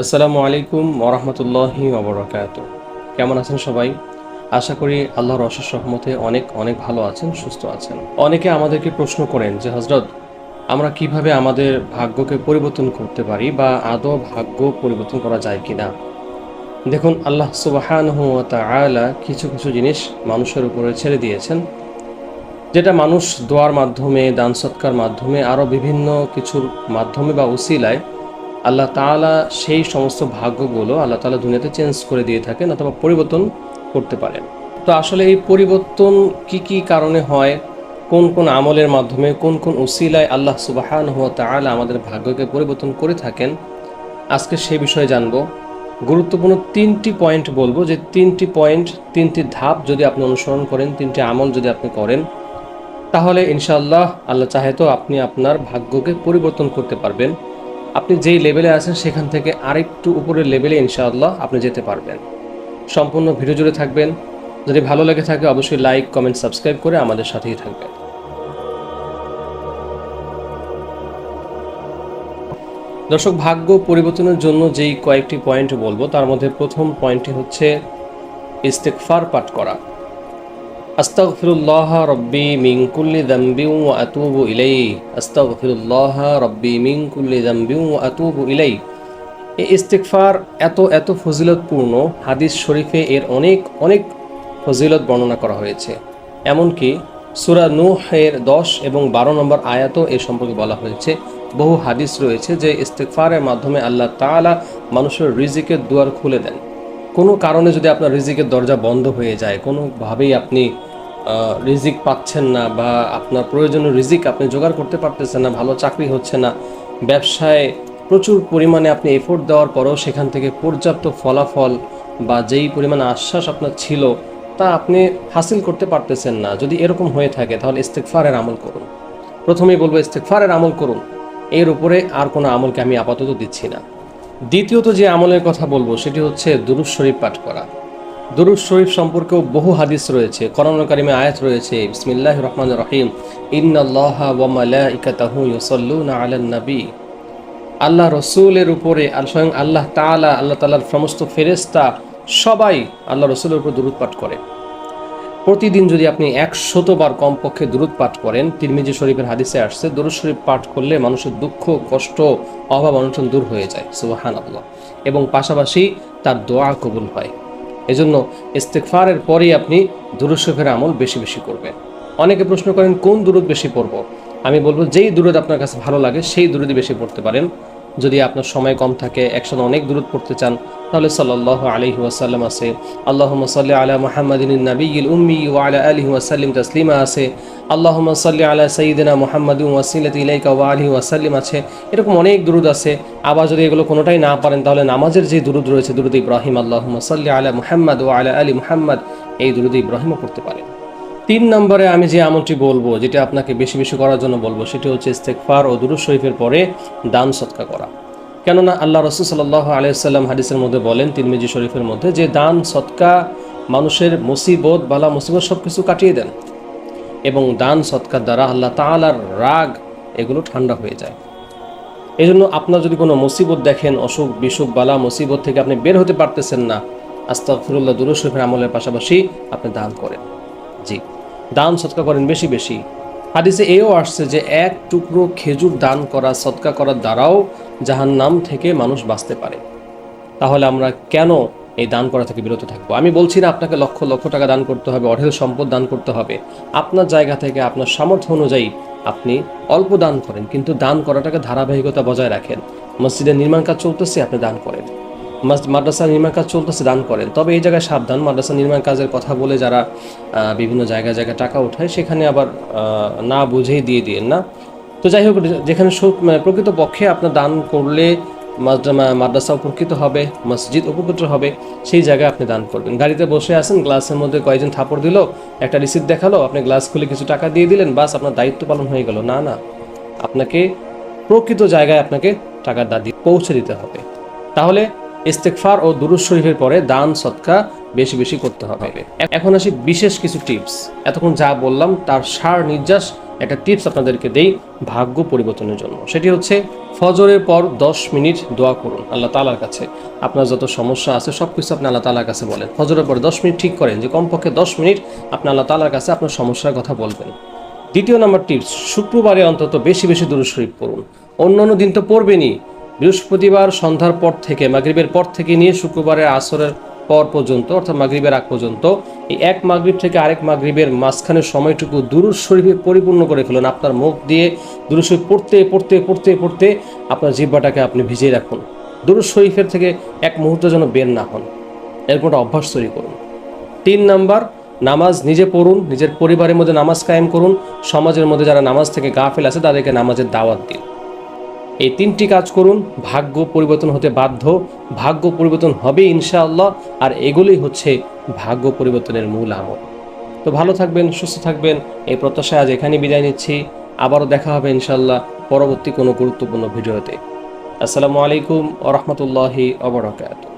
আসসালামু আলাইকুম ওরহমতুল্লাহি ওবরাকাত কেমন আছেন সবাই? আশা করি আল্লাহর অশেষ রহমতে অনেক অনেক ভালো আছেন, সুস্থ আছেন। অনেকে আমাদেরকে প্রশ্ন করেন যে হজরত আমরা কীভাবে আমাদের ভাগ্যকে পরিবর্তন করতে পারি বা আদৌ ভাগ্য পরিবর্তন করা যায় কিনা? দেখুন, আল্লাহ সুবাহান কিছু কিছু জিনিস মানুষের উপরে ছেড়ে দিয়েছেন, যেটা মানুষ দোয়ার মাধ্যমে, দান সৎকার মাধ্যমে, আরও বিভিন্ন কিছুর মাধ্যমে বা উসিলায় আল্লাহ তাআলা সেই সমস্ত ভাগ্যগুলো আল্লাহ তাআলা দুনিয়াতে চেঞ্জ করে দিয়ে থাকেন অথবা পরিবর্তন করতে পারেন। তো আসলে এই পরিবর্তন কি কি কারণে হয়? কোন কোন আমলের মাধ্যমে, কোন কোন উসিলায় আল্লাহ সুবাহান হুয়া তাআলা আমাদের ভাগ্যকে পরিবর্তন করে থাকেন? আজকে সেই বিষয়ে জানব। গুরুত্বপূর্ণ তিনটি পয়েন্ট বলব। যে তিনটি পয়েন্ট তিনটি ধাপ যদি আপনি অনুসরণ করেন, তিনটি আমল যদি আপনি করেন, তাহলে ইনশাআল্লাহ আল্লাহ চাহে তো আপনি আপনার ভাগ্যকে পরিবর্তন করতে পারবেন। আপনি যেই লেভেলে আছেন, সেখান থেকে আরেকটু উপরের লেভেলে ইনশাআল্লাহ আপনি যেতে পারবেন। সম্পূর্ণ ভিডিও জুড়ে থাকবেন। যদি ভালো লেগে থাকে, অবশ্যই লাইক কমেন্ট সাবস্ক্রাইব করে আমাদের সাথেই থাকবেন। দর্শক, ভাগ্য পরিবর্তনের জন্য যেই কয়েকটি পয়েন্ট বলব, তার মধ্যে প্রথম পয়েন্টটি হচ্ছে ইস্তেকফার পাঠ করা। আস্তাগফিরুল্লাহ রব্বি মিন কুল্লি যামবি ওয়া আতুবু ইলাইহি। আস্তাগফিরুল্লাহ রব্বি মিন কুল্লি যামবি ওয়া আতুবু ইলাইহি। এই ইস্তেগফার এত এত ফজিলতপূর্ণ হাদিস শরীফে এর অনেক অনেক ফজিলত বর্ণনা করা হয়েছে। এমনকি সূরা নূহের দশ এবং বারো নম্বর আয়াতও এ সম্পর্কে বলা হয়েছে। বহু হাদিস রয়েছে যে ইস্তেগফারের মাধ্যমে আল্লাহ তাআলা মানুষের রিজিকের দুয়ার খুলে দেন। কোনো কারণে যদি আপনার রিজিকের দরজা বন্ধ হয়ে যায়, কোনোভাবেই আপনি রিজিক পাচ্ছেন না বা আপনার প্রয়োজনীয় রিজিক আপনি জোগাড় করতে পারতেছেন না, ভালো চাকরি হচ্ছে না, ব্যবসায় প্রচুর পরিমাণে আপনি এফোর্ট দেওয়ার পরেও সেখান থেকে পর্যাপ্ত ফলাফল বা যেই পরিমাণে আশ্বাস আপনার ছিল, তা আপনি হাসিল করতে পারতেছেন না। যদি এরকম হয়ে থাকে, তাহলে ইস্তেকফারের আমল করুন। প্রথমেই বলব ইস্তেকফারের আমল করুন। এর উপরে আর কোনো আমলকে আমি আপাতত দিচ্ছি না। দ্বিতীয়ত যে আমলের কথা বলব, সেটি হচ্ছে দুরুজ শরীফ পাঠ করা। দুরুজ শরীফ সম্পর্কেও বহু হাদিস রয়েছে করণ কারিমে আয়াত রয়েছে বিসমিল্লাহ রহমান রহিম, ইন্নাল্লাহ আল্লাহ রসুলের উপরে স্বয়ং আল্লাহ তাআলা, আল্লাহ তাআলার সমস্ত ফেরেশতা, সবাই আল্লাহ রসুলের উপর দুরুদ পাঠ করে। প্রতিদিন যদি আপনি একশতবার কমপক্ষে দুরুদ পাঠ করেন, তিরমিজি শরীফের হাদিসে আসছে, দুরুদ শরীফ পাঠ করলে মানুষের দুঃখ, কষ্ট, অভাব অনশন দূর হয়ে যায়। সুবাহান আল্লাহ এবং পাশাপাশি তার দোয়া কবুল হয়। এজন্য ইস্তেকফারের পরেই আপনি দুরুদ শরীফের আমল বেশি বেশি করবেন। অনেকে প্রশ্ন করেন, কোন দুরুদ বেশি পড়ব? আমি বলব, যেই দুরুদ আপনার কাছে ভালো লাগে, সেই দুরুদই বেশি পড়তে পারেন। যদি আপনার সময় কম থাকে, একসাথে অনেক দূরত পড়তে চান, তাহলে সাল্লাহ আলহি ওয়াসাল্লাম আছে। আল্লাহ সাল্লি আলা মোহাম্মদিন নবীল উম্মি ও আলা আলহি ওয়াসাল্লিম তসলিমা আছে। আল্লাহ সাল্লি আলা সঈদিনা মোহাম্মদ ওয়াসিলত ইলাইকা ওয়া আলহি ওয়াসাল্লিম আছে। এরকম অনেক দুরুদ আছে। আবার যদি এগুলো কোনোটাই না পারেন, তাহলে নামাজের যে দুরুদ রয়েছে দুরুদ ইব্রাহিম আল্লাহ সাল্লি আলা মুহাম্মদ ও আলা আলী মুহাম্মদ, এই দুরুদ ইব্রাহিমও পড়তে পারেন। তিন নম্বরে আমি যে আমলটি বলব, যেটা আপনাকে বেশি বেশি করার জন্য বলব, সেটি হচ্ছে ইস্তেকফার ও দুরুদ শরীফের পরে দান সৎকা করা। কেননা আল্লাহ রসুল সাল্লাহ আলাইসাল্লাম হাদিসের মধ্যে বলেন, তিরমিজি শরীফের মধ্যে যে দান, সৎকা মানুষের মুসিবত, বালা, মুসিবত সব কিছু কাটিয়ে দেন এবং দান, সৎকার দ্বারা আল্লাহ তাআলার রাগ এগুলো ঠান্ডা হয়ে যায়। এই জন্য আপনার যদি কোনো মুসিবত দেখেন, অসুখ, বিসুখ, বালা, মুসিবত থেকে আপনি বের হতে পারতেছেন না, আস্তাগফিরুল্লাহ দুরুদ শরীফের আমলের পাশাপাশি আপনি দান করেন। জি। দান সৎকা করেন বেশি বেশি। হাদিসে এও আসছে যে এক টুকরো খেজুর দান করা, সৎকা করার দ্বারাও জাহান্নাম থেকে মানুষ বাঁচতে পারে। তাহলে আমরা কেন এই দান করা থেকে বিরত থাকব? আমি বলছি না আপনাকে লক্ষ লক্ষ টাকা দান করতে হবে, অঢেল সম্পদ দান করতে হবে। আপনার জায়গা থেকে, আপনার সামর্থ্য অনুযায়ী আপনি অল্প দান করেন, কিন্তু দান করাটাকে ধারাবাহিকতা বজায় রাখেন। মসজিদের নির্মাণ কাজ চলতেছে, আপনি দান করেন। মাদ্রাসা নির্মাণ কাজ চলতেছে, দান করেন। তবে এই জায়গায় সাবধান, মাদ্রাসা নির্মাণ কাজের কথা বলে যারা বিভিন্ন জায়গায় জায়গায় টাকা উঠায় সেখানে আবার না বুঝেই দিয়ে দিয়েন না। তো যাই হোক, যেখানে মানে প্রকৃত পক্ষে আপনার দান করলে মাদ্রাসা উপকৃত হবে, মসজিদ উপকৃত হবে, সেই জায়গায় আপনি দান করবেন। গাড়িতে বসে আছেন, গ্লাসের মধ্যে কয়েকজন থাপড় দিল, একটা রিসিপ্ট দেখাল, আপনি গ্লাস খুলে কিছু টাকা দিয়ে দিলেন, বাস আপনার দায়িত্ব পালন হয়ে গেল। না না, আপনাকে প্রকৃত জায়গায় আপনাকে টাকার দাদি পৌঁছে দিতে হবে। তাহলে ইস্তেকফার ও দুরুজ শরীফের পরে দান সৎকা বেশি বেশি করতে হবে। এখন আসি বিশেষ কিছু টিপস। এতক্ষণ যা বললাম, তার সার নির্যাস একটা টিপস আপনাদেরকে দেই ভাগ্য পরিবর্তনের জন্য। সেটি হচ্ছে ফজরের পর দশ মিনিট দোয়া করুন আল্লাহ তালার কাছে। আপনার যত সমস্যা আছে সব কিছু আপনি আল্লাহ তালার কাছে বলেন। ফজরের পর দশ মিনিট ঠিক করেন যে কমপক্ষে দশ মিনিট আপনি আল্লাহ তালার কাছে আপনার সমস্যার কথা বলবেন। দ্বিতীয় নাম্বার টিপস, শুক্রবারে অন্তত বেশি বেশি দূর শরীফ পড়ুন। অন্য অন্য দিন তো পড়বেনই। বৃহস্পতিবার সন্ধ্যার পর থেকে, মাগরিবের পর থেকে নিয়ে শুক্রবারের আসরের পর পর্যন্ত, অর্থাৎ মাগরিবের আগ পর্যন্ত, এই এক মাগরিব থেকে আরেক মাগরিবের মাঝখানের সময়টুকু দুরুদ শরীফে পরিপূর্ণ করে ফেলুন। আপনার মুখ দিয়ে দুরুদ শরীফ পড়তে পড়তে পড়তে পড়তে আপনার জিব্বাটাকে আপনি ভিজিয়ে রাখুন। দুরুদ শরীফের থেকে এক মুহূর্ত যেন বের না হন। এরকম একটা অভ্যাস তৈরি করুন। তিন নাম্বার, নামাজ নিজে পড়ুন, নিজের পরিবারের মধ্যে নামাজ কায়েম করুন, সমাজের মধ্যে যারা নামাজ থেকে গাফেল আছে তাদেরকে নামাজের দাওয়াত দিন। এই তিনটি কাজ করুন, ভাগ্য পরিবর্তন হতে বাধ্য, ভাগ্য পরিবর্তন হবে ইনশাআল্লাহ, আর এগুলোই হচ্ছে ভাগ্য পরিবর্তনের মূল আমল। তো ভালো থাকবেন, সুস্থ থাকবেন, এই প্রত্যাশায় আজ এখানে বিদায় নিচ্ছি, আবারও দেখা হবে ইনশাআল্লাহ পরবর্তী কোনো গুরুত্বপূর্ণ ভিডিওতে। আসসালামু আলাইকুম ওরহমতুল্লাহি অবরাকাত